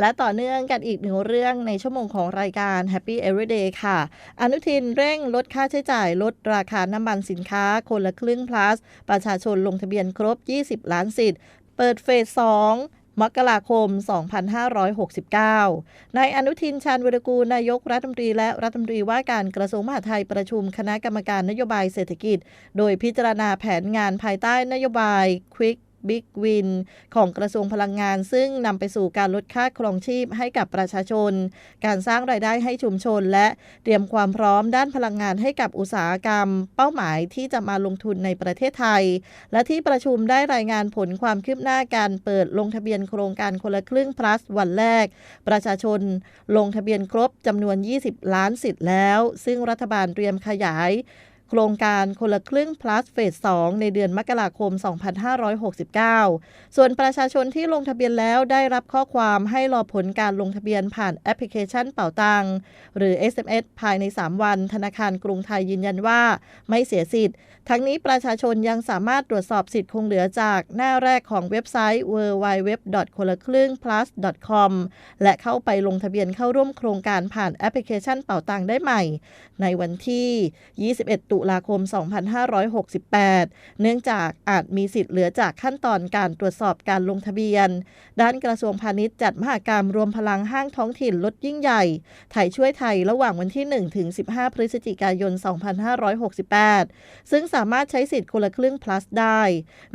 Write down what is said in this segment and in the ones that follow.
และต่อเนื่องกันอีกหนึ่งเรื่องในชั่วโมงของรายการ Happy Everyday ค่ะ อนุทินเร่งลดค่าใช้จ่ายลดราคาน้ำมันสินค้าคนละครึ่ง plus ประชาชนลงทะเบียนครบ 20 ล้านสิทธิ์ เปิดเฟส 2มกราคม 2569 นายอนุทินชาญวิรกูลนายกรัฐมนตรีและรัฐมนตรีว่าการกระทรวงมหาดไทยประชุมคณะกรรมการนโยบายเศรษฐกิจ โดยพิจารณาแผนงานภายใต้นโยบาย Quick Big Win ของกระทรวงพลังงาน ซึ่งนำไปสู่การลดค่าครองชีพให้กับประชาชน การสร้างรายได้ให้ชุมชน และเตรียมความพร้อมด้านพลังงานให้กับอุตสาหกรรม เป้าหมายที่จะมาลงทุนในประเทศไทย และที่ประชุมได้รายงานผลความคืบหน้าการเปิดลงทะเบียนโครงการคนละครึ่ง plus วันแรก ประชาชนลงทะเบียนครบจำนวน 20 ล้านสิทธิ์แล้ว ซึ่งรัฐบาลเตรียมขยาย โครงการคนละครึ่ง plus เฟส 2 ในเดือนมกราคม 2569 ส่วนประชาชนที่ลงทะเบียนแล้วได้รับข้อความให้รอผลการลงทะเบียนผ่านแอปพลิเคชันเป่าตังหรือ SMS ภายใน 3 วัน ธนาคารกรุงไทยยืนยันว่า ไม่เสียสิทธิ์ ทั้งนี้ประชาชนยังสามารถตรวจสอบสิทธิ์คงเหลือจากหน้าแรกของเว็บไซต์ www. คนละครึ่ง plus com และเข้าไปลงทะเบียนเข้าร่วมโครงการผ่านแอปพลิเคชันเป่าตังได้ใหม่ ในวันที่ 21 ตุลาคม 2568 เนื่องจากอาจมีสิทธิ์เหลือจากขั้นตอนการตรวจสอบการลงทะเบียน ด้านกระทรวงพาณิชย์จัดมหากรรมรวมพลังห้างท้องถิ่นลดยิ่งใหญ่ ไทยช่วยไทยระหว่างวันที่ 1 ถึง 15 พฤศจิกายน 2568 ซึ่งสามารถใช้สิทธิ์คนละครึ่ง plus ได้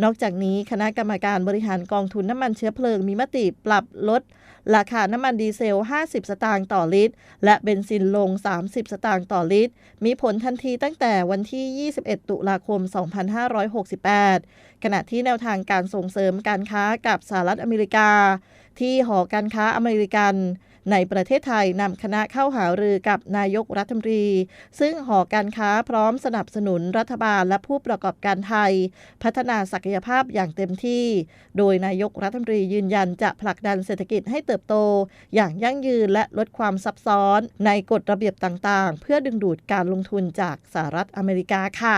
นอกจากนี้คณะกรรมการบริหารกองทุนน้ำมันเชื้อเพลิงมีมติปรับลด ราคาน้ำมันดีเซล 50 สตางค์ต่อลิตร และเบนซินลง 30 สตางค์ต่อลิตร มีผลทันทีตั้งแต่วันที่ 21 ตุลาคม 2568 ขณะที่แนวทางการส่งเสริมการค้ากับสหรัฐอเมริกา ที่หอการค้าอเมริกัน ในประเทศไทยนำคณะเข้าหารือกับนายกรัฐมนตรี ซึ่งหอการค้าพร้อมสนับสนุนรัฐบาลและผู้ประกอบการไทย พัฒนาศักยภาพอย่างเต็มที่ โดยนายกรัฐมนตรียืนยันจะผลักดันเศรษฐกิจให้เติบโต อย่างยั่งยืนและลดความซับซ้อน ในกฎระเบียบต่างๆ เพื่อดึงดูดการลงทุนจากสหรัฐอเมริกาค่ะ